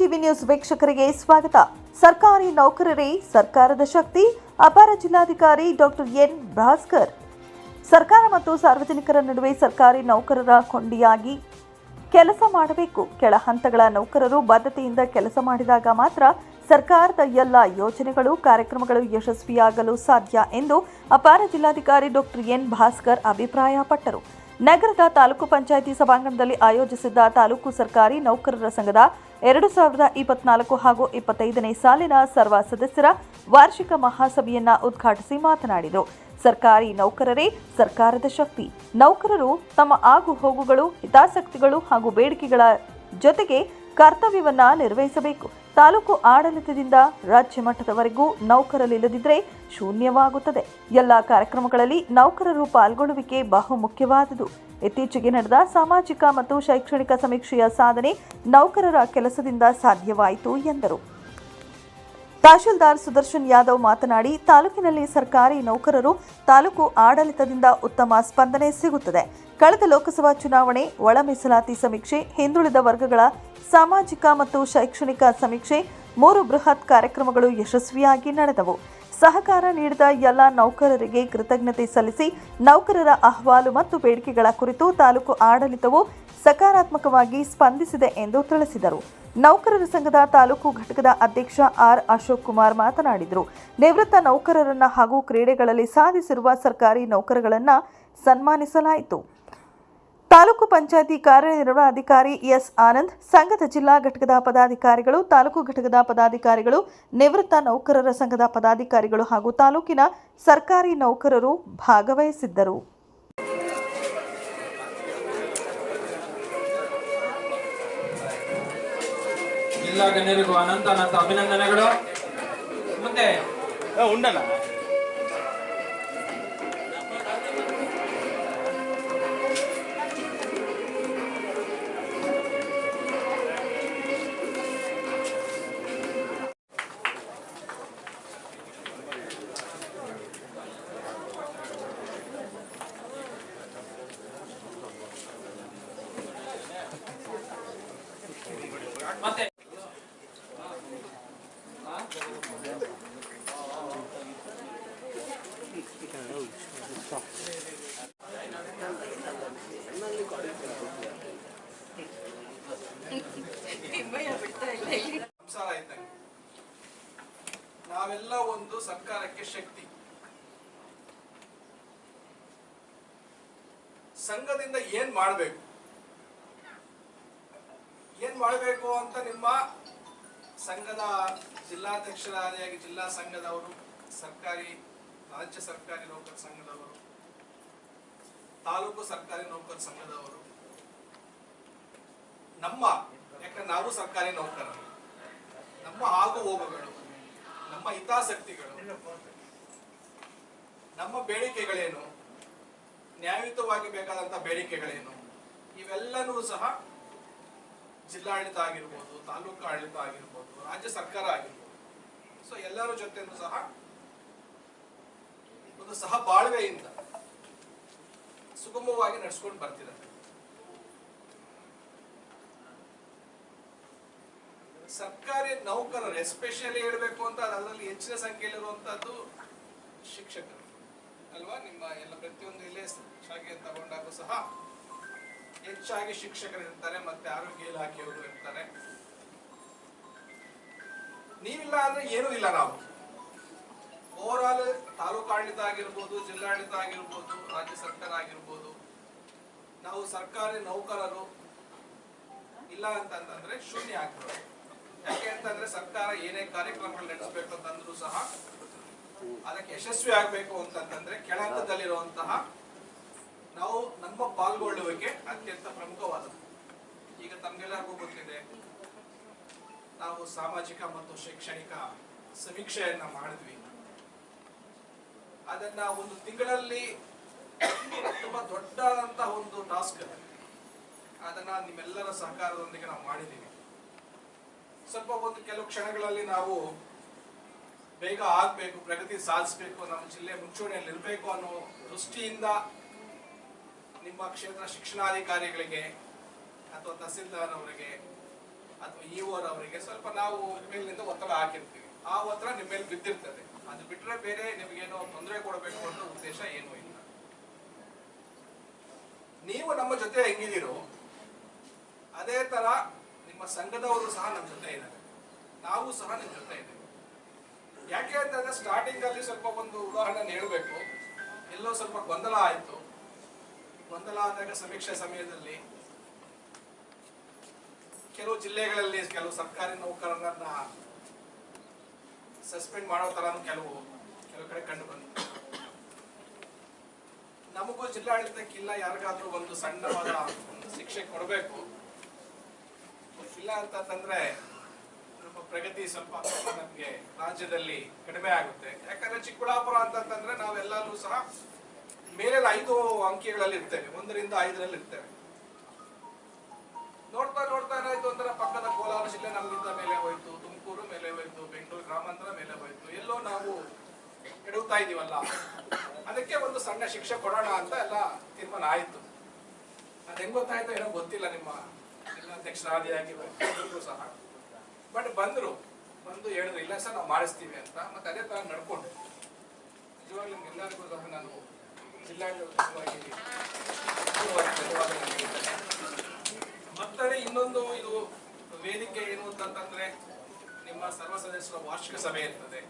TV news ವೀಕ್ಷಕರಿಗೆ ಸ್ವಾಗತ. ಸರ್ಕಾರಿ ನೌಕರರೇ ಸರ್ಕಾರದ ಶಕ್ತಿ, ಅಪರ ಜಿಲ್ಲಾಧಿಕಾರಿ ಡಾಕ್ಟರ್ ಎನ್ ಭಾಸ್ಕರ್. ಸರ್ಕಾರ ಮತ್ತು ಸಾರ್ವಜನಿಕರ ನಡುವೆ ಸರ್ಕಾರಿ ನೌಕರರ ಕೊಂಡಿಯಾಗಿ ಕೆಲಸ ಮಾಡಬೇಕು. ಕೆಳ ಹಂತಗಳ ನೌಕರರು ಬದ್ಧತೆಯಿಂದ ಕೆಲಸ ಮಾಡಿದಾಗ ಮಾತ್ರ ಸರ್ಕಾರದ ಎಲ್ಲ ಯೋಜನೆಗಳು, ಕಾರ್ಯಕ್ರಮಗಳು ಯಶಸ್ವಿಯಾಗಲು ಸಾಧ್ಯ ಎಂದು ಅಪಾರ ಜಿಲ್ಲಾಧಿಕಾರಿ ಡಾಕ್ಟರ್ ಎನ್ ಭಾಸ್ಕರ್ ಅಭಿಪ್ರಾಯಪಟ್ಟರು. ನಗರದ ತಾಲೂಕು ಪಂಚಾಯಿತಿ ಸಭಾಂಗಣದಲ್ಲಿ ಆಯೋಜಿಸಿದ್ದ ತಾಲೂಕು ಸರ್ಕಾರಿ ನೌಕರರ ಸಂಘದ ಎರಡು ಸಾವಿರದ ಇಪ್ಪತ್ನಾಲ್ಕು ಹಾಗೂ ಇಪ್ಪತ್ತೈದನೇ ಸಾಲಿನ ಸರ್ವ ಸದಸ್ಯರ ವಾರ್ಷಿಕ ಮಹಾಸಭೆಯನ್ನ ಉದ್ಘಾಟಿಸಿ ಮಾತನಾಡಿದರು. ಸರ್ಕಾರಿ ನೌಕರರೇ ಸರ್ಕಾರದ ಶಕ್ತಿ. ನೌಕರರು ತಮ್ಮ ಆಗು ಹೋಗುಗಳು, ಹಿತಾಸಕ್ತಿಗಳು ಹಾಗೂ ಬೇಡಿಕೆಗಳ ಜೊತೆಗೆ ಕರ್ತವ್ಯವನ್ನ ನಿರ್ವಹಿಸಬೇಕು. ತಾಲೂಕು ಆಡಳಿತದಿಂದ ರಾಜ್ಯ ಮಟ್ಟದವರೆಗೂ ನೌಕರರಿಲ್ಲದಿದ್ದರೆ ಶೂನ್ಯವಾಗುತ್ತದೆ. ಎಲ್ಲ ಕಾರ್ಯಕ್ರಮಗಳಲ್ಲಿ ನೌಕರರು ಪಾಲ್ಗೊಳ್ಳುವಿಕೆ ಬಹುಮುಖ್ಯವಾದುದು. ಇತ್ತೀಚೆಗೆ ನಡೆದ ಸಾಮಾಜಿಕ ಮತ್ತು ಶೈಕ್ಷಣಿಕ ಸಮೀಕ್ಷೆಯ ಸಾಧನೆ ನೌಕರರ ಕೆಲಸದಿಂದ ಸಾಧ್ಯವಾಯಿತು ಎಂದರು. ತಹಶೀಲ್ದಾರ್ ಸುದರ್ಶನ್ ಯಾದವ್ ಮಾತನಾಡಿ, ತಾಲೂಕಿನಲ್ಲಿ ಸರ್ಕಾರಿ ನೌಕರರು ತಾಲೂಕು ಆಡಳಿತದಿಂದ ಉತ್ತಮ ಸ್ಪಂದನೆ ಸಿಗುತ್ತದೆ. ಕಳೆದ ಲೋಕಸಭಾ ಚುನಾವಣೆ, ಒಳ ಮೀಸಲಾತಿ ಸಮೀಕ್ಷೆ, ಹಿಂದುಳಿದ ವರ್ಗಗಳ ಸಾಮಾಜಿಕ ಮತ್ತು ಶೈಕ್ಷಣಿಕ ಸಮೀಕ್ಷೆ, ಮೂರು ಬೃಹತ್ ಕಾರ್ಯಕ್ರಮಗಳು ಯಶಸ್ವಿಯಾಗಿ ನಡೆದವು. ಸಹಕಾರ ನೀಡಿದ ಎಲ್ಲ ನೌಕರರಿಗೆ ಕೃತಜ್ಞತೆ ಸಲ್ಲಿಸಿ ನೌಕರರ ಅಹವಾಲು ಮತ್ತು ಬೇಡಿಕೆಗಳ ಕುರಿತು ತಾಲೂಕು ಆಡಳಿತವು ಸಕಾರಾತ್ಮಕವಾಗಿ ಸ್ಪಂದಿಸಿದೆ ಎಂದು ತಿಳಿಸಿದರು. ನೌಕರರ ಸಂಘದ ತಾಲೂಕು ಘಟಕದ ಅಧ್ಯಕ್ಷ ಆರ್ ಅಶೋಕ್ ಕುಮಾರ್ ಮಾತನಾಡಿದರು. ನಿವೃತ್ತ ನೌಕರರನ್ನ ಹಾಗೂ ಕ್ರೀಡೆಗಳಲ್ಲಿ ಸಾಧಿಸಿರುವ ಸರ್ಕಾರಿ ನೌಕರರನ್ನ ಸನ್ಮಾನಿಸಲಾಯಿತು. ತಾಲೂಕು ಪಂಚಾಯತಿ ಕಾರ್ಯನಿರ್ವಹಣಾಧಿಕಾರಿ ಎಸ್ ಆನಂದ್ ಸಂಘದ ಜಿಲ್ಲಾ ಘಟಕದ ಪದಾಧಿಕಾರಿಗಳು ತಾಲೂಕು ಘಟಕದ ಪದಾಧಿಕಾರಿಗಳು ನಿವೃತ್ತ ನೌಕರರ ಸಂಘದ ಪದಾಧಿಕಾರಿಗಳು ಹಾಗೂ ತಾಲೂಕಿನ ಸರ್ಕಾರಿ ನೌಕರರು ಭಾಗವಹಿಸಿದ್ದರು. ಜಿಲ್ಲಾ ಗಣ್ಯರಿಗೂ ಅನಂತ ಅನಂತ ಅಭಿನಂದನೆಗಳು. ಮುಂದೆ ಸಂಘದಿಂದ ಏನ್ ಮಾಡಬೇಕು? ಏನ್ ಮಾಡಬೇಕು ಅಂತ ನಿಮ್ಮ ಸಂಘದ ಜಿಲ್ಲಾಧ್ಯಕ್ಷರಾದಿಯಾಗಿ ಜಿಲ್ಲಾ ಸಂಘದವರು, ಸರ್ಕಾರಿ, ರಾಜ್ಯ ಸರ್ಕಾರಿ ನೌಕರ ಸಂಘದವರು, ತಾಲೂಕು ಸರ್ಕಾರಿ ನೌಕರ ಸಂಘದವರು, ನಮ್ಮ ಯಾಕಂದ್ರೆ ನಾವು ಸರ್ಕಾರಿ ನೌಕರರು. ನಮ್ಮ ಆಗು ಹೋಗುಗಳು ನಮ್ಮ ಹಿತಾಸಕ್ತಿಗಳು, ನಮ್ಮ ಬೇಡಿಕೆಗಳೇನು? ನ್ಯಾಯಯುತವಾಗಿ ಬೇಕಾದಂತಹ ಬೇಡಿಕೆಗಳೇನು? ಇವೆಲ್ಲನೂ ಸಹ ಜಿಲ್ಲಾಡಳಿತ ಆಗಿರ್ಬೋದು, ತಾಲೂಕು ಆಡಳಿತ ಆಗಿರ್ಬೋದು, ರಾಜ್ಯ ಸರ್ಕಾರ ಆಗಿರ್ಬೋದು. ಸೊ ಎಲ್ಲರ ಜೊತೆನೂ ಸಹ ಒಂದು ಸಹ ಬಾಳ್ವೆಯಿಂದ ಸುಗಮವಾಗಿ ನಡೆಸ್ಕೊಂಡು ಬರ್ತಿದ್ದಾರೆ. ಸರ್ಕಾರಿ ನೌಕರರು ಎಸ್ಪೆಷಲಿ ಹೇಳಬೇಕು ಅಂತ ಅದರಲ್ಲಿ ಹೆಚ್ಚಿನ ಸಂಖ್ಯೆಯಲ್ಲಿರುವಂತಹದ್ದು ಶಿಕ್ಷಕರು. ಅಲ್ವಾ? ನಿಮ್ಮ ಎಲ್ಲ ಪ್ರತಿಯೊಂದು ಇಲ್ಲೇ ಶಾಖೆ ತಗೊಂಡಾಗ ಸಹ ಹೆಚ್ಚಾಗಿ ಶಿಕ್ಷಕರು ಇರ್ತಾರೆ ಮತ್ತೆ ಆರೋಗ್ಯ ಇಲಾಖೆಯವರು ಇರ್ತಾರೆ. ನೀವಿಲ್ಲ ಅಂದ್ರೆ ಏನೂ ಇಲ್ಲ ನಾವು. ಓವರ್ ಆಲ್ ತಾಲೂಕು ಆಗಿರ್ಬೋದು, ಜಿಲ್ಲಾಡಳಿತ ಆಗಿರ್ಬೋದು, ರಾಜ್ಯ ಸರ್ಕಾರ ಆಗಿರ್ಬೋದು, ನಾವು ಸರ್ಕಾರಿ ನೌಕರರು ಇಲ್ಲ ಅಂತಂದ್ರೆ ಶೂನ್ಯ ಆಗ್ತದೆ ಯಾಕೆ ಅಂತಂದ್ರೆ ಸರ್ಕಾರ ಏನೇ ಕಾರ್ಯಕ್ರಮಗಳು ನಡೆಸಬೇಕು ಅಂತಂದ್ರೂ ಸಹ ಅದಕ್ಕೆ ಯಶಸ್ವಿ ಆಗ್ಬೇಕು ಅಂತಂತಂದ್ರೆ ಕೆಳಹಂತದಲ್ಲಿರುವಂತಹ ನಾವು ನಮ್ಮ ಪಾಲ್ಗೊಳ್ಳುವಿಕೆ ಅತ್ಯಂತ ಪ್ರಮುಖವಾದದ್ದು. ಈಗ ತಮ್ಗೆಲ್ಲರಿಗೂ ಗೊತ್ತಿದೆ, ನಾವು ಸಾಮಾಜಿಕ ಮತ್ತು ಶೈಕ್ಷಣಿಕ ಸಮೀಕ್ಷೆಯನ್ನ ಮಾಡಿದ್ವಿ. ಅದನ್ನ ಒಂದು ತಿಂಗಳಲ್ಲಿ ತುಂಬಾ ದೊಡ್ಡದಂತಹ ಒಂದು ಟಾಸ್ಕ್. ಅದನ್ನ ನಿಮ್ಮೆಲ್ಲರ ಸಹಕಾರದೊಂದಿಗೆ ನಾವು ಮಾಡಿದ್ದೀವಿ. ಸ್ವಲ್ಪ ಒಂದು ಕೆಲವು ಕ್ಷಣಗಳಲ್ಲಿ ನಾವು ಬೇಗ ಆಗ್ಬೇಕು, ಪ್ರಗತಿ ಸಾಧಿಸಬೇಕು, ನಮ್ಮ ಜಿಲ್ಲೆ ಮುಂಚೂಣಿಯಲ್ಲಿ ಇರಬೇಕು ಅನ್ನೋ ದೃಷ್ಟಿಯಿಂದ ನಿಮ್ಮ ಕ್ಷೇತ್ರ ಶಿಕ್ಷಣಾಧಿಕಾರಿಗಳಿಗೆ ಅಥವಾ ತಹಸೀಲ್ದಾರ್ ಅವರಿಗೆ ಅಥವಾ ಓರ್ ಅವರಿಗೆ ಸ್ವಲ್ಪ ನಾವು ಮೇಲಿನಿಂದ ಒತ್ತಡ ಹಾಕಿರ್ತೀವಿ. ಆ ಒತ್ತಡ ನಿಮ್ಮ ಮೇಲೆ ಬಿದ್ದಿರ್ತದೆ. ಅದು ಬಿಟ್ಟರೆ ಬೇರೆ ನಿಮಗೇನೋ ತೊಂದರೆ ಕೊಡಬೇಕು ಅನ್ನೋ ಉದ್ದೇಶ ಏನೂ ಇಲ್ಲ. ನೀವು ನಮ್ಮ ಜೊತೆ ಹೆಂಗಿದ್ದೀರೋ ಅದೇ ತರ ನಿಮ್ಮ ಸಂಘದವರು ಸಹ ನಮ್ಮ ಜೊತೆ ಇದ್ದಾರೆ. ನಾವು ಸಹ ನಿಮ್ಮ ಜೊತೆ ಇದ್ದೇವೆ. ಯಾಕೆ ಅಂತಂದ್ರೆ ಸ್ಟಾರ್ಟಿಂಗ್ ಅಲ್ಲಿ ಸ್ವಲ್ಪ ಒಂದು ಉದಾಹರಣೆ ಹೇಳಬೇಕು ಎಲ್ಲೋ ಸ್ವಲ್ಪ ಗೊಂದಲ ಆಯ್ತು. ಗೊಂದಲ ಆದಾಗ ಸಮೀಕ್ಷೆ ಸಮಯದಲ್ಲಿ ಕೆಲವು ಜಿಲ್ಲೆಗಳಲ್ಲಿ ಕೆಲವು ಸರ್ಕಾರಿ ನೌಕರರನ್ನ ಸಸ್ಪೆಂಡ್ ಮಾಡೋ ತರ ಕೆಲವು ಕೆಲವು ಕಡೆ ಕಂಡು ಬಂತು. ನಮಗೂ ಜಿಲ್ಲಾಡಳಿತಕ್ಕಿಲ್ಲ, ಯಾರಿಗಾದ್ರೂ ಒಂದು ಸಣ್ಣವಾದ ಒಂದು ಶಿಕ್ಷೆ ಕೊಡಬೇಕು. ಇಲ್ಲ ಅಂತಂದ್ರೆ ಪ್ರಗತಿ ಸ್ವಲ್ಪ ನಮ್ಗೆ ರಾಜ್ಯದಲ್ಲಿ ಕಡಿಮೆ ಆಗುತ್ತೆ. ಯಾಕಂದ್ರೆ ಚಿಕ್ಕಬಳ್ಳಾಪುರ ಅಂತಂದ್ರೆ ನಾವೆಲ್ಲರೂ ಸಹ ಮೇಲೆ ಐದು ಅಂಕಿಗಳಲ್ಲಿ ಇರ್ತೇವೆ. ಒಂದರಿಂದ ಐದರಲ್ಲಿ ಇರ್ತೇವೆ. ನೋಡ್ತಾ ನೋಡ್ತಾ ಏನಾಯ್ತು ಅಂದ್ರೆ ಪಕ್ಕದ ಕೋಲಾರ ಜಿಲ್ಲೆ ನಮ್ಗಿಂತ ಮೇಲೆ ಹೋಯ್ತು. ತುಮಕೂರು ಮೇಲೆ ಹೋಯ್ತು. ಬೆಂಗಳೂರು ಗ್ರಾಮಾಂತರ ಮೇಲೆ ಹೋಯ್ತು. ಎಲ್ಲೋ ನಾವು ಎಡುತ್ತಾ ಇದೀವಲ್ಲ ಅದಕ್ಕೆ ಒಂದು ಸಣ್ಣ ಶಿಕ್ಷೆ ಕೊಡೋಣ ಅಂತ ಎಲ್ಲ ತೀರ್ಮಾನ ಆಯ್ತು. ಅದ್ ಹೆಂಗ್ ಗೊತ್ತಾಯ್ತು ಏನೋ ಗೊತ್ತಿಲ್ಲ ನಿಮ್ಮ ಜಿಲ್ಲಾಧ್ಯಕ್ಷರಾದಿಯಾಗಿ ಸಹ. ಬಟ್ ಬಂದ್ರು. ಬಂದು ಹೇಳಿದ್ರು, ಇಲ್ಲ ಸರ್, ನಾವು ಮಾಡಿಸ್ತೀವಿ ಅಂತ. ಮತ್ತೆ ಅದೇ ತರ ನಡ್ಕೊಂಡು ನಿಜವಾಗ್ಲೂ ನಿಮ್ಗೆಲ್ಲರಿಗೂ ಸಹ ನಾನು ಜಿಲ್ಲಾಡಳಿತವಾಗಿ. ಮತ್ತೆ ಇನ್ನೊಂದು ಇದು ವೇದಿಕೆ ಏನು ಅಂತಂದ್ರೆ ನಿಮ್ಮ ಸರ್ವ ಸದಸ್ಯರ ವಾರ್ಷಿಕ ಸಭೆ ಇರ್ತದೆ.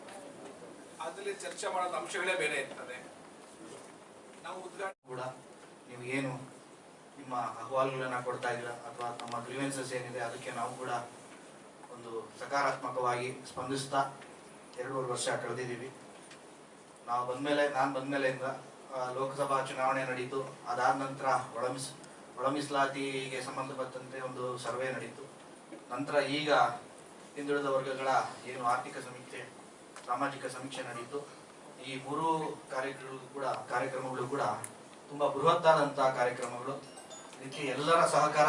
ಅದರಲ್ಲಿ ಚರ್ಚೆ ಮಾಡೋದ ಅಂಶಗಳೇ ಬೇರೆ ಇರ್ತದೆ. ನಾವು ಉದ್ಘಾಟನೆ ಕೂಡ ನೀವು ಏನು ನಿಮ್ಮ ಅಹವಾಲುಗಳನ್ನ ಕೊಡ್ತಾ ಇಲ್ಲ ಅಥವಾ ನಮ್ಮ ಗ್ರೀವೆನ್ಸಸ್ ಏನಿದೆ, ಅದಕ್ಕೆ ನಾವು ಕೂಡ ಒಂದು ಸಕಾರಾತ್ಮಕವಾಗಿ ಸ್ಪಂದಿಸ್ತಾ ಎರಡೂವರೆ ವರ್ಷ ಕಳೆದಿದ್ದೀವಿ. ನಾವು ಬಂದಮೇಲೆ, ನಾನು ಬಂದಮೇಲೆಯಿಂದ ಲೋಕಸಭಾ ಚುನಾವಣೆ ನಡೀತು. ಅದಾದ ನಂತರ ಒಳಮಿಸ್, ಒಳಮಿಸಲಾತಿಗೆ ಒಳ ಸಂಬಂಧಪಟ್ಟಂತೆ ಒಂದು ಸರ್ವೆ ನಡೀತು. ನಂತರ ಈಗ ಹಿಂದುಳಿದ ವರ್ಗಗಳ ಏನು ಆರ್ಥಿಕ ಸಮೀಕ್ಷೆ, ಸಾಮಾಜಿಕ ಸಮೀಕ್ಷೆ ನಡೀತು. ಈ ಮೂರು ಕಾರ್ಯಕ್ರಮಗಳು ಕೂಡ ಕಾರ್ಯಕ್ರಮಗಳು ಕೂಡ ತುಂಬ ಬೃಹತ್ತಾದಂಥ ಕಾರ್ಯಕ್ರಮಗಳು. ಇದಕ್ಕೆ ಎಲ್ಲರ ಸಹಕಾರ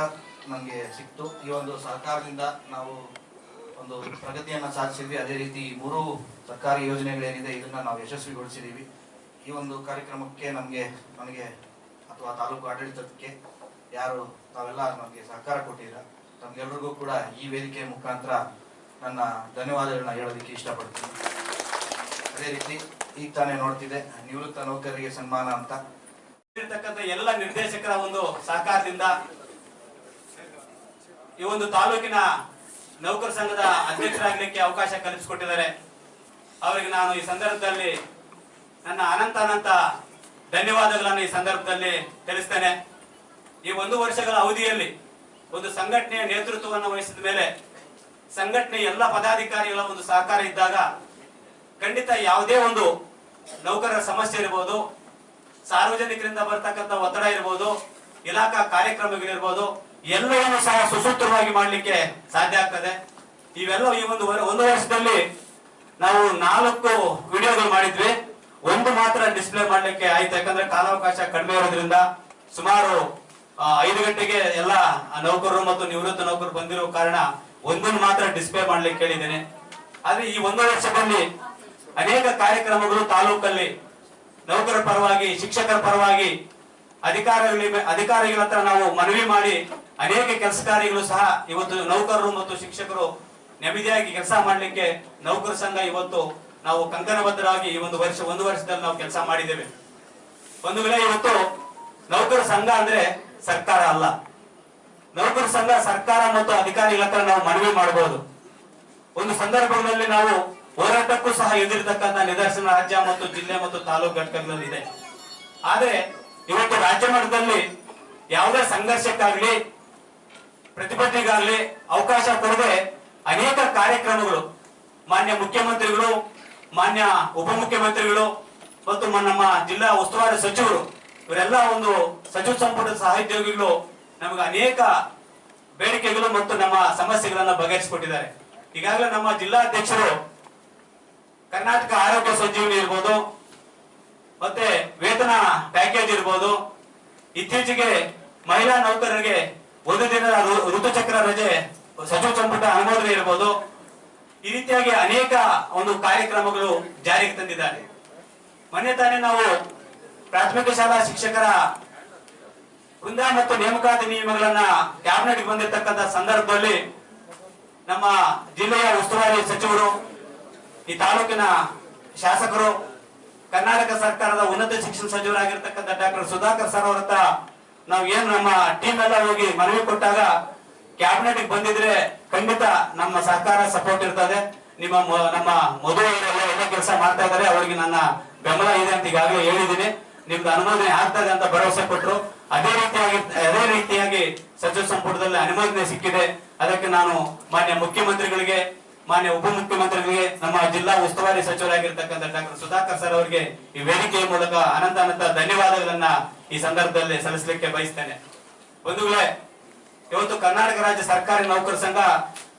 ನಮಗೆ ಸಿಕ್ತು. ಈ ಒಂದು ಸಹಕಾರದಿಂದ ನಾವು ಒಂದು ಪ್ರಗತಿಯನ್ನ ಸಾಧಿಸಿದ್ವಿ. ಅದೇ ರೀತಿ ಮೂರು ಸರ್ಕಾರಿ ಯೋಜನೆಗಳೇನಿದೆ, ಇದನ್ನ ನಾವು ಯಶಸ್ವಿಗೊಳಿಸಿದೀವಿ. ಈ ಒಂದು ಕಾರ್ಯಕ್ರಮಕ್ಕೆ ನಮಗೆ ನಮಗೆ ಅಥವಾ ತಾಲೂಕು ಆಡಳಿತಕ್ಕೆ ಯಾರು, ತಾವೆಲ್ಲ ನಮಗೆ ಸಹಕಾರ ಕೊಟ್ಟಿದ್ದೀರಾ. ತಮ್ಗೆಲ್ರಿಗೂ ಕೂಡ ಈ ವೇದಿಕೆ ಮುಖಾಂತರ ನನ್ನ ಧನ್ಯವಾದಗಳನ್ನ ಹೇಳೋದಕ್ಕೆ ಇಷ್ಟಪಡ್ತೀನಿ. ಅದೇ ರೀತಿ ಈಗ ತಾನೇ ನೋಡ್ತಿದೆ, ನಿವೃತ್ತ ನೌಕರರಿಗೆ ಸನ್ಮಾನ ಅಂತ. ಇರ್ತಕ್ಕಂಥ ಎಲ್ಲ ನಿರ್ದೇಶಕರ ಒಂದು ಸಹಕಾರದಿಂದ ಈ ಒಂದು ತಾಲೂಕಿನ ನೌಕರ ಸಂಘದ ಅಧ್ಯಕ್ಷರಾಗಲಿಕ್ಕೆ ಅವಕಾಶ ಕಲ್ಪಿಸಿಕೊಟ್ಟಿದ್ದಾರೆ. ಅವರಿಗೆ ನಾನು ಈ ಸಂದರ್ಭದಲ್ಲಿ ನನ್ನ ಅನಂತ ಅನಂತ ಧನ್ಯವಾದಗಳನ್ನು ಈ ಸಂದರ್ಭದಲ್ಲಿ ತಿಳಿಸ್ತೇನೆ. ಈ ಒಂದು ವರ್ಷಗಳ ಅವಧಿಯಲ್ಲಿ ಒಂದು ಸಂಘಟನೆಯ ನೇತೃತ್ವವನ್ನು ವಹಿಸಿದ ಮೇಲೆ ಸಂಘಟನೆ ಎಲ್ಲ ಪದಾಧಿಕಾರಿಗಳ ಒಂದು ಸಹಕಾರ ಇದ್ದಾಗ ಖಂಡಿತ ಯಾವುದೇ ಒಂದು ನೌಕರರ ಸಮಸ್ಯೆ ಇರಬಹುದು ಸಾರ್ವಜನಿಕರಿಂದ ಬರ್ತಕ್ಕಂಥ ಒತ್ತಡ ಇರಬಹುದು ಇಲಾಖಾ ಕಾರ್ಯಕ್ರಮಗಳಿರ್ಬೋದು ಎಲ್ಲವನ್ನು ಸಹ ಸುಸೂತ್ರವಾಗಿ ಮಾಡಲಿಕ್ಕೆ ಸಾಧ್ಯ ಆಗ್ತದೆ. ಇವೆಲ್ಲ ಈ ಒಂದು ಒಂದು ವರ್ಷದಲ್ಲಿ ನಾವು ನಾಲ್ಕು ವಿಡಿಯೋಗಳು ಮಾಡಿದ್ವಿ. ಒಂದು ಮಾತ್ರ ಡಿಸ್ಪ್ಲೇ ಮಾಡ್ಲಿಕ್ಕೆ ಆಯ್ತು. ಯಾಕಂದ್ರೆ ಕಾಲಾವಕಾಶ ಕಡಿಮೆ ಇರೋದ್ರಿಂದ ಸುಮಾರು ಐದು ಗಂಟೆಗೆ ಎಲ್ಲ ನೌಕರರು ಮತ್ತು ನಿವೃತ್ತ ನೌಕರರು ಬಂದಿರೋ ಕಾರಣ ಒಂದನ್ನು ಮಾತ್ರ ಡಿಸ್ಪ್ಲೇ ಮಾಡ್ಲಿಕ್ಕೆ ಕೇಳಿದ್ದೇನೆ ಆದ್ರೆ ಈ ಒಂದು ವರ್ಷದಲ್ಲಿ ಅನೇಕ ಕಾರ್ಯಕ್ರಮಗಳು ತಾಲೂಕಲ್ಲಿ ನೌಕರರ ಪರವಾಗಿ, ಶಿಕ್ಷಕರ ಪರವಾಗಿ ಅಧಿಕಾರಿಗಳ ಅಧಿಕಾರಿಗಳ ಹತ್ರ ನಾವು ಮನವಿ ಮಾಡಿ ಅನೇಕ ಕೆಲಸ ಕಾರ್ಯಗಳು ಸಹ ಇವತ್ತು ನೌಕರರು ಮತ್ತು ಶಿಕ್ಷಕರು ನೆಮ್ಮದಿಯಾಗಿ ಕೆಲಸ ಮಾಡಲಿಕ್ಕೆ ನೌಕರ ಸಂಘ ಇವತ್ತು ನಾವು ಕಂಕಣಬದ್ಧರಾಗಿ ಈ ಒಂದು ವರ್ಷ, ಒಂದು ವರ್ಷದಲ್ಲಿ ನಾವು ಕೆಲಸ ಮಾಡಿದ್ದೇವೆ. ಒಂದು ವೇಳೆ ಇವತ್ತು ನೌಕರ ಸಂಘ ಅಂದ್ರೆ ಸರ್ಕಾರ ಅಲ್ಲ. ನೌಕರ ಸಂಘ, ಸರ್ಕಾರ ಮತ್ತು ಅಧಿಕಾರಿಗಳ ಹತ್ರ ನಾವು ಮನವಿ ಮಾಡಬಹುದು ಒಂದು ಸಂದರ್ಭದಲ್ಲಿ ನಾವು ಹೋರಾಟಕ್ಕೂ ಸಹ ಎದುರಿರ್ತಕ್ಕಂಥ ನಿದರ್ಶನ ರಾಜ್ಯ ಮತ್ತು ಜಿಲ್ಲೆ ಮತ್ತು ತಾಲೂಕು ಘಟಕಗಳಲ್ಲಿ ಇದೆ. ಆದ್ರೆ ಇವತ್ತು ರಾಜ್ಯ ಮಟ್ಟದಲ್ಲಿ ಯಾವುದೇ ಸಂಘರ್ಷಕ್ಕಾಗ್ಲಿ, ಪ್ರತಿಭಟನೆಗಾಗ್ಲಿ ಅವಕಾಶ ಕೊಡದೆ ಅನೇಕ ಕಾರ್ಯಕ್ರಮಗಳು, ಮಾನ್ಯ ಮುಖ್ಯಮಂತ್ರಿಗಳು, ಮಾನ್ಯ ಉಪಮುಖ್ಯಮಂತ್ರಿಗಳು ಮತ್ತು ನಮ್ಮ ಜಿಲ್ಲಾ ಉಸ್ತುವಾರಿ ಸಚಿವರು, ಇವರೆಲ್ಲ ಒಂದು ಸಚಿವ ಸಂಪುಟದ ಸಹೋದ್ಯೋಗಿಗಳು ನಮಗೆ ಅನೇಕ ಬೇಡಿಕೆಗಳು ಮತ್ತು ನಮ್ಮ ಸಮಸ್ಯೆಗಳನ್ನ ಬಗೆಹರಿಸಿಕೊಟ್ಟಿದ್ದಾರೆ. ಈಗಾಗಲೇ ನಮ್ಮ ಜಿಲ್ಲಾಧ್ಯಕ್ಷರು ಕರ್ನಾಟಕ ಆರೋಗ್ಯ ಸಂಜೀವನಿ ಇರ್ಬೋದು ಮತ್ತೆ ವೇತನ ಪ್ಯಾಕೇಜ್ ಇರ್ಬೋದು. ಇತ್ತೀಚೆಗೆ ಮಹಿಳಾ ನೌಕರರಿಗೆ ಒಂದು ದಿನದ ಋತುಚಕ್ರ ರಜೆ, ಸಚಿವ ಸಂಪುಟ ಅನುಮೋದನೆ ಇರ್ಬೋದು. ಈ ರೀತಿಯಾಗಿ ಅನೇಕ ಒಂದು ಕಾರ್ಯಕ್ರಮಗಳು ಜಾರಿಗೆ ತಂದಿದ್ದಾರೆ. ಮೊನ್ನೆ ತಾನೇ ನಾವು ಪ್ರಾಥಮಿಕ ಶಾಲಾ ಶಿಕ್ಷಕರ ವೃಂದ ಮತ್ತು ನೇಮಕಾತಿ ನಿಯಮಗಳನ್ನ ಕ್ಯಾಬಿನೆಟ್ ಬಂದಿರತಕ್ಕಂತ ಸಂದರ್ಭದಲ್ಲಿ ನಮ್ಮ ಜಿಲ್ಲೆಯ ಉಸ್ತುವಾರಿ ಸಚಿವರು, ಈ ತಾಲೂಕಿನ ಶಾಸಕರು ಕರ್ನಾಟಕ ಸರ್ಕಾರದ ಉನ್ನತ ಶಿಕ್ಷಣ ಸಚಿವರಾಗಿರ್ತಕ್ಕಂಥ ಡಾಕ್ಟರ್ ಸುಧಾಕರ್ ಸರ್ ಅವರ ಹತ್ರ ನಾವು ಏನ್ ನಮ್ಮ ಟೀಮ್ ಎಲ್ಲ ಹೋಗಿ ಮನವಿ ಕೊಟ್ಟಾಗ ಕ್ಯಾಬಿನೆಟ್ ಬಂದಿದ್ರೆ ಖಂಡಿತ ನಮ್ಮ ಸರ್ಕಾರ ಸಪೋರ್ಟ್ ಇರ್ತದೆ. ನಿಮ್ಮ ನಮ್ಮ ಮದುವೆಯವರೆಲ್ಲ ಎಲ್ಲ ಕೆಲಸ ಮಾಡ್ತಾ ಇದ್ದಾರೆ ಅವರಿಗೆ ನನ್ನ ಬೆಂಬಲ ಇದೆ ಅಂತ ಈಗಾಗಲೇ ಹೇಳಿದ್ದೀನಿ. ನಿಮ್ದು ಅನುಮೋದನೆ ಆಗ್ತದೆ ಅಂತ ಭರವಸೆ ಕೊಟ್ಟರು ಅದೇ ರೀತಿಯಾಗಿ ಅದೇ ರೀತಿಯಾಗಿ ಸಚಿವ ಸಂಪುಟದಲ್ಲಿ ಅನುಮೋದನೆ ಸಿಕ್ಕಿದೆ. ಅದಕ್ಕೆ ನಾನು ಮಾನ್ಯ ಮುಖ್ಯಮಂತ್ರಿಗಳಿಗೆ ಮಾನ್ಯ ಉಪಮುಖ್ಯಮಂತ್ರಿಗಳಿಗೆ, ನಮ್ಮ ಜಿಲ್ಲಾ ಉಸ್ತುವಾರಿ ಸಚಿವರಾಗಿರ್ತಕ್ಕಂಥ ಡಾಕ್ಟರ್ ಸುಧಾಕರ್ ಸರ್ ಅವರಿಗೆ ಈ ವೇದಿಕೆಯ ಮೂಲಕ ಅನಂತ ಅನಂತ ಧನ್ಯವಾದಗಳನ್ನ ಈ ಸಂದರ್ಭದಲ್ಲಿ ಸಲ್ಲಿಸಲಿಕ್ಕೆ ಬಯಸ್ತೇನೆ. ಬಂಧುಗಳೇ, ಇವತ್ತು ಕರ್ನಾಟಕ ರಾಜ್ಯ ಸರ್ಕಾರಿ ನೌಕರ ಸಂಘ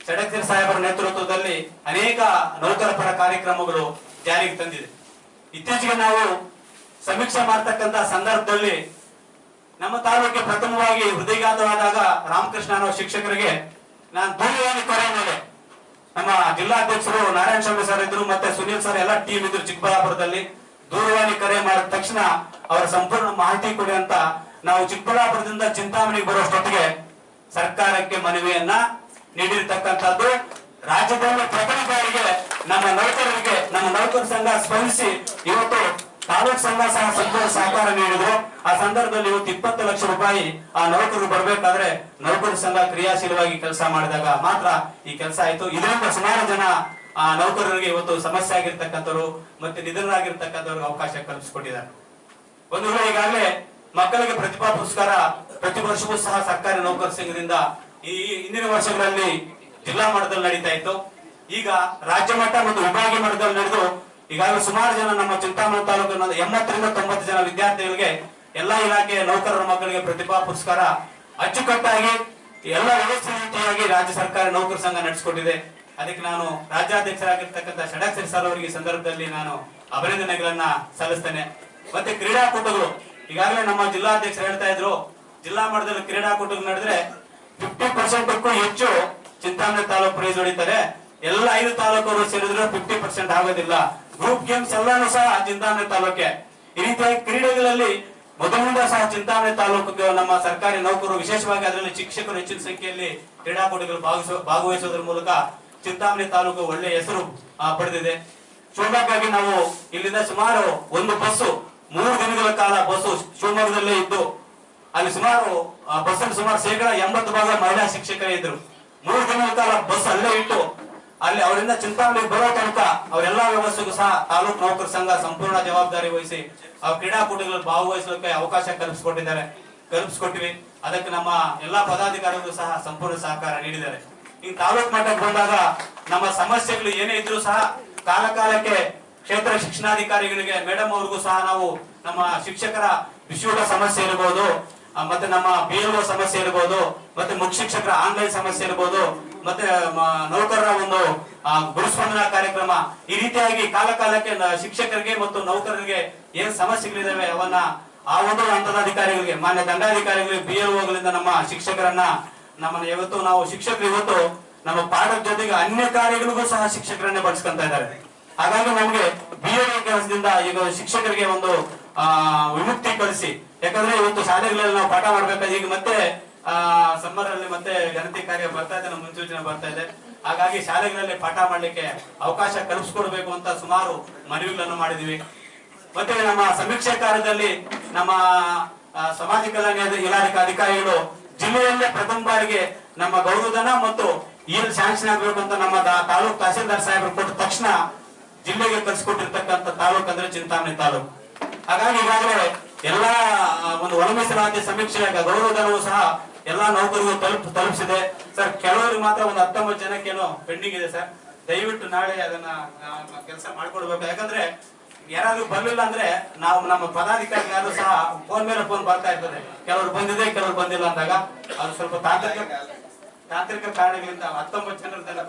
ಚಡಕ್ತಿರ್ ಸಾಹೇಬರ ನೇತೃತ್ವದಲ್ಲಿ ಅನೇಕ ನೌಕರ ಪರ ಕಾರ್ಯಕ್ರಮಗಳು ಜಾರಿಗೆ ತಂದಿದೆ. ಇತ್ತೀಚೆಗೆ ನಾವು ಸಮೀಕ್ಷೆ ಮಾಡತಕ್ಕಂತ ಸಂದರ್ಭದಲ್ಲಿ ನಮ್ಮ ತಾಲೂಕಿಗೆ ಪ್ರಥಮವಾಗಿ ಹೃದಯಘಾತವಾದಾಗ ರಾಮಕೃಷ್ಣ ಅನ್ನೋ ಶಿಕ್ಷಕರಿಗೆ ನಾನು ದೂರವಾಣಿ ಕರೆ ಮೇಲೆ ನಮ್ಮ ಜಿಲ್ಲಾಧ್ಯಕ್ಷರು ನಾರಾಯಣ ಸ್ವಾಮಿ ಸರ್ ಇದ್ರು ಮತ್ತೆ ಸುನೀಲ್ ಸರ್, ಎಲ್ಲ ಟೀಮ್ ಇದ್ರು ಚಿಕ್ಕಬಳ್ಳಾಪುರದಲ್ಲಿ. ದೂರವಾಣಿ ಕರೆ ಮಾಡಿದ ತಕ್ಷಣ ಅವರ ಸಂಪೂರ್ಣ ಮಾಹಿತಿ ಕೊಡಿ ಅಂತ ನಾವು ಚಿಕ್ಕಬಳ್ಳಾಪುರದಿಂದ ಚಿಂತಾಮಣಿಗೆ ಬರುವಷ್ಟೊತ್ತಿಗೆ ಸರ್ಕಾರಕ್ಕೆ ಮನವಿಯನ್ನ ನೀಡಿರ್ತಕ್ಕಂಥದ್ದು. ರಾಜ್ಯದಲ್ಲಿ ಪ್ರಥಮ ಬಾರಿಗೆ ನಮ್ಮ ನೌಕರರಿಗೆ, ನಮ್ಮ ನೌಕರ ಸಂಘ ಸ್ಪಂದಿಸಿ ಇವತ್ತು ತಾಲೂಕ್ ಸಂಘ ಸಹ ಸಹಕಾರ ನೀಡಿದ್ರು. ಆ ಸಂದರ್ಭದಲ್ಲಿ ಇವತ್ತು ಇಪ್ಪತ್ತು ಲಕ್ಷ ರೂಪಾಯಿ ಆ ನೌಕರರು ಬರಬೇಕಾದ್ರೆ ನೌಕರ ಸಂಘ ಕ್ರಿಯಾಶೀಲವಾಗಿ ಕೆಲಸ ಮಾಡಿದಾಗ ಮಾತ್ರ ಈ ಕೆಲಸ ಆಯ್ತು. ಇದರಿಂದ ಸುಮಾರು ಜನ ಆ ನೌಕರರಿಗೆ ಇವತ್ತು ಸಮಸ್ಯೆ ಆಗಿರ್ತಕ್ಕಂಥವ್ರು ಮತ್ತೆ ನಿಧನರಾಗಿರ್ತಕ್ಕಂಥವ್ರಿಗೆ ಅವಕಾಶ ಕಲ್ಪಿಸಿಕೊಟ್ಟಿದ್ದಾರೆ. ಒಂದು ವೇಳೆ ಈಗಾಗಲೇ ಮಕ್ಕಳಿಗೆ ಪ್ರತಿಭಾ ಪುರಸ್ಕಾರ ಪ್ರತಿ ವರ್ಷವೂ ಸಹ ಸರ್ಕಾರಿ ನೌಕರ ಸಂಘದಿಂದ ಈ ಹಿಂದಿನ ವರ್ಷಗಳಲ್ಲಿ ಜಿಲ್ಲಾ ಮಟ್ಟದಲ್ಲಿ ನಡೀತಾ ಇತ್ತು. ಈಗ ರಾಜ್ಯ ಮಟ್ಟ ಮತ್ತು ವಿಭಾಗೀಯ ಮಟ್ಟದಲ್ಲಿ ನಡೆದು ಈಗಾಗಲೇ ಸುಮಾರು ಜನ ನಮ್ಮ ಚಿಂತಾಮಣಿ ತಾಲೂಕಿನ ಎಂಬತ್ತರಿಂದ ತೊಂಬತ್ತು ಜನ ವಿದ್ಯಾರ್ಥಿಗಳಿಗೆ ಎಲ್ಲಾ ಇಲಾಖೆಯ ನೌಕರರ ಮಕ್ಕಳಿಗೆ ಪ್ರತಿಭಾ ಪುರಸ್ಕಾರ ಅಚ್ಚುಕಟ್ಟಾಗಿ ಎಲ್ಲ ವ್ಯವಸ್ಥೆಯಾಗಿ ರಾಜ್ಯ ಸರ್ಕಾರ ನೌಕರ ಸಂಘ ನಡೆಸಿಕೊಟ್ಟಿದೆ. ಅದಕ್ಕೆ ನಾನು ರಾಜ್ಯಾಧ್ಯಕ್ಷರಾಗಿರ್ತಕ್ಕಂಥ ಷಡಾಕ್ಷರಿ ಸರ್ ಅವರಿಗೆ ಸಂದರ್ಭದಲ್ಲಿ ನಾನು ಅಭಿನಂದನೆಗಳನ್ನ ಸಲ್ಲಿಸ್ತೇನೆ. ಮತ್ತೆ ಕ್ರೀಡಾಕೂಟಗಳು, ಈಗಾಗಲೇ ನಮ್ಮ ಜಿಲ್ಲಾಧ್ಯಕ್ಷರು ಹೇಳ್ತಾ ಇದ್ರು, ಜಿಲ್ಲಾ ಮಟ್ಟದಲ್ಲಿ ಕ್ರೀಡಾಕೂಟಗಳು ನಡೆದ್ರೆ ಫಿಫ್ಟಿ ಪರ್ಸೆಂಟ್ ಹೆಚ್ಚು ಚಿಂತಾಮಣಿ ತಾಲೂಕು ಪ್ರೈಸ್ ಹೊಡಿತಾರೆ ಎಲ್ಲ ಐದು ತಾಲೂಕರು ಸೇರಿದ್ರೆ ಫಿಫ್ಟಿ ಪರ್ಸೆಂಟ್ ಆಗೋದಿಲ್ಲ. ಗ್ರೂಪ್ ಗೇಮ್ಸ್ ಎಲ್ಲಾನು ಸಹ ಚಿಂತಾಮಣಿ ತಾಲೂಕೆ. ಈ ರೀತಿಯಾಗಿ ಕ್ರೀಡೆಗಳಲ್ಲಿ ಮೊದಲಿಂದ ಸಹ ಚಿಂತಾಮಣಿ ತಾಲೂಕು ನಮ್ಮ ಸರ್ಕಾರಿ ನೌಕರರು, ವಿಶೇಷವಾಗಿ ಅದರಲ್ಲಿ ಶಿಕ್ಷಕರು ಹೆಚ್ಚಿನ ಸಂಖ್ಯೆಯಲ್ಲಿ ಕ್ರೀಡಾಕೂಟಗಳು ಭಾಗವಹಿಸುವುದರ ಮೂಲಕ ಚಿಂತಾಮಣಿ ತಾಲೂಕು ಒಳ್ಳೆಯ ಹೆಸರು ಪಡೆದಿದೆ. ಶಿವಮೊಗ್ಗಕ್ಕಾಗಿ ನಾವು ಇಲ್ಲಿಂದ ಸುಮಾರು ಒಂದು ಬಸ್ಸು, ಮೂರು ದಿನಗಳ ಕಾಲ ಬಸ್ಸು ಶಿವಮೊಗ್ಗದಲ್ಲೇ ಇದ್ದು, ಅಲ್ಲಿ ಸುಮಾರು ಬಸ್ಸಲ್ಲಿ ಸುಮಾರು ಶೇಕಡ ಎಂಬತ್ತು ಭಾಗ ಮಹಿಳಾ ಶಿಕ್ಷಕರೇ ಇದ್ರು. ಮೂರು ದಿನಗಳ ಕಾಲ ಬಸ್ ಅಲ್ಲೇ ಇಟ್ಟು ಅಲ್ಲಿ ಅವರಿಂದ ಚಿಂತಾಮಣಿ ಬರೋ ತನಕ ಅವರೆಲ್ಲಾ ವ್ಯವಸ್ಥೆಗೂ ಸಹ ತಾಲೂಕು ನೌಕರ ಸಂಘ ಸಂಪೂರ್ಣ ಜವಾಬ್ದಾರಿ ವಹಿಸಿ ಆ ಕ್ರೀಡಾಕೂಟಗಳಲ್ಲಿ ಭಾಗವಹಿಸಲಿಕ್ಕೆ ಅವಕಾಶ ಕಲ್ಪಿಸಿಕೊಟ್ಟಿದ್ದಾರೆ. ಕಲ್ಪಿಸಿಕೊಟ್ಟಿವಿ. ಅದಕ್ಕೆ ನಮ್ಮ ಎಲ್ಲಾ ಪದಾಧಿಕಾರಿಗಳು ಸಹ ಸಂಪೂರ್ಣ ಸಹಕಾರ ನೀಡಿದ್ದಾರೆ. ಈ ತಾಲೂಕು ಮಟ್ಟಕ್ಕೆ ಬಂದಾಗ ನಮ್ಮ ಸಮಸ್ಯೆಗಳು ಏನೇ ಇದ್ರೂ ಸಹ ಕಾಲ ಕಾಲಕ್ಕೆ ಕ್ಷೇತ್ರ ಶಿಕ್ಷಣಾಧಿಕಾರಿಗಳಿಗೆ ಮೇಡಮ್ ಅವ್ರಿಗೂ ಸಹ ನಾವು ನಮ್ಮ ಶಿಕ್ಷಕರ ವಿಶ್ವದ ಸಮಸ್ಯೆ ಇರಬಹುದು ಮತ್ತೆ ನಮ್ಮ ಬಿ ಸಮಸ್ಯೆ ಇರಬಹುದು ಮತ್ತೆ ಮುಖ್ಯ ಶಿಕ್ಷಕರ ಆನ್ಲೈನ್ ಸಮಸ್ಯೆ ಇರಬಹುದು ಮತ್ತೆ ನೌಕರರ ಒಂದು ಗುರುಸ್ಪಂದನಾ ಕಾರ್ಯಕ್ರಮ ಈ ರೀತಿಯಾಗಿ ಕಾಲ ಕಾಲಕ್ಕೆ ಶಿಕ್ಷಕರಿಗೆ ಮತ್ತು ನೌಕರರಿಗೆ ಏನ್ ಸಮಸ್ಯೆಗಳಿದಾವೆ ಅವನ್ನ ಆ ಒಂದು ಹಂತದ ಅಧಿಕಾರಿಗಳಿಗೆ, ಮಾನ್ಯ ದಂಡಾಧಿಕಾರಿಗಳಿಗೆ ಬಿ ಎಲ್ಒಗಳಿಂದ ನಮ್ಮ ಶಿಕ್ಷಕರನ್ನ ನಮ್ಮನ್ನ ಇವತ್ತು ನಾವು ಶಿಕ್ಷಕರು ಇವತ್ತು ನಮ್ಮ ಪಾಠದ ಜೊತೆಗೆ ಅನ್ಯ ಕಾರ್ಯಗಳಿಗೂ ಸಹ ಶಿಕ್ಷಕರನ್ನೇ ಬಳಸ್ಕೊಂತ ಇದ್ದಾರೆ. ಹಾಗಾಗಿ ನಮ್ಗೆ ಬಿ ಎಲ್ ಕೆಲಸದಿಂದ ಈಗ ಶಿಕ್ಷಕರಿಗೆ ಒಂದು ವಿಮುಕ್ತಿ ಕಳಿಸಿ ಯಾಕಂದ್ರೆ ಇವತ್ತು ಶಾಲೆಗಳಲ್ಲಿ ನಾವು ಪಾಠ ಮಾಡ್ಬೇಕಾದ್ರೆ ಈಗ ಮತ್ತೆ ಆ ಸಮ್ಮರ್ ಅಲ್ಲಿ ಮತ್ತೆ ಗಣತಿ ಕಾರ್ಯ ಬರ್ತಾ ಇದೆ, ನಮ್ಮ ಮುನ್ಸೂಚನೆ ಬರ್ತಾ ಇದೆ. ಹಾಗಾಗಿ ಶಾಲೆಗಳಲ್ಲಿ ಪಾಠ ಮಾಡ್ಲಿಕ್ಕೆ ಅವಕಾಶ ಕಲ್ಪಿಸ್ಕೊಡ್ಬೇಕು ಅಂತ ಸುಮಾರು ಮನವಿಗಳನ್ನು ಮಾಡಿದೀವಿ ಮತ್ತೆ ನಮ್ಮ ಸಮೀಕ್ಷೆ ಕಾರ್ಯದಲ್ಲಿ ನಮ್ಮ ಸಮಾಜ ಕಲ್ಯಾಣ ಇಲಾಖೆ ಅಧಿಕಾರಿಗಳು ಜಿಲ್ಲೆಯಲ್ಲೇ ಪ್ರಥಮ ಬಾರಿಗೆ ನಮ್ಮ ಗೌರವಧನ ಮತ್ತು ಏನು ಸ್ಯಾಂಕ್ಷನ್ ಆಗ್ಬೇಕು ಅಂತ ನಮ್ಮ ತಾಲೂಕು ತಹಸೀಲ್ದಾರ್ ಸಾಹೇಬರು ಕೊಟ್ಟ ತಕ್ಷಣ ಜಿಲ್ಲೆಗೆ ಕಲ್ಸಿಕೊಟ್ಟಿರ್ತಕ್ಕಂಥ ತಾಲೂಕು ಅಂದ್ರೆ ಚಿಂತಾಮಣಿ ತಾಲೂಕು. ಹಾಗಾಗಿ ಈಗಾಗಲೇ ಎಲ್ಲಾ ಒಂದು ಒಳಮೀಸಲಾತಿ ಸಮೀಕ್ಷೆ ಗೌರವಧನವೂ ಸಹ ಎಲ್ಲಾ ನೌಕರಿಗೂ ತಲುಪ್ ತಲುಪಿಸಿದೆ. ಸರ್, ಕೆಲವರಿಗೆ ಮಾತ್ರ ಒಂದು ಹತ್ತೊಂಬತ್ತು ಜನಕ್ಕೇನೋ ಪೆಂಡಿಂಗ್ ಇದೆ ಸರ್. ದಯವಿಟ್ಟು ನಾಳೆ ಅದನ್ನ ಕೆಲಸ ಮಾಡ್ಕೊಡ್ಬೇಕು. ಯಾಕಂದ್ರೆ ಯಾರಾದ್ರೂ ಬರ್ಲಿಲ್ಲ ಅಂದ್ರೆ ನಾವು ನಮ್ಮ ಪದಾಧಿಕಾರಿ ಯಾರು ಸಹ ಫೋನ್ ಮೇಲೆ ಫೋನ್ ಬರ್ತಾ ಇರ್ತದೆ. ಕೆಲವರು ಬಂದಿದೆ, ಕೆಲವರು ಬಂದಿಲ್ಲ ಅಂದಾಗ. ಅದು ಸ್ವಲ್ಪ ತಾಂತ್ರಿಕ ತಾಂತ್ರಿಕ ಕಾರಣಗಳಿಂದ ಹತ್ತೊಂಬತ್ತು ಜನರದೆಲ್ಲ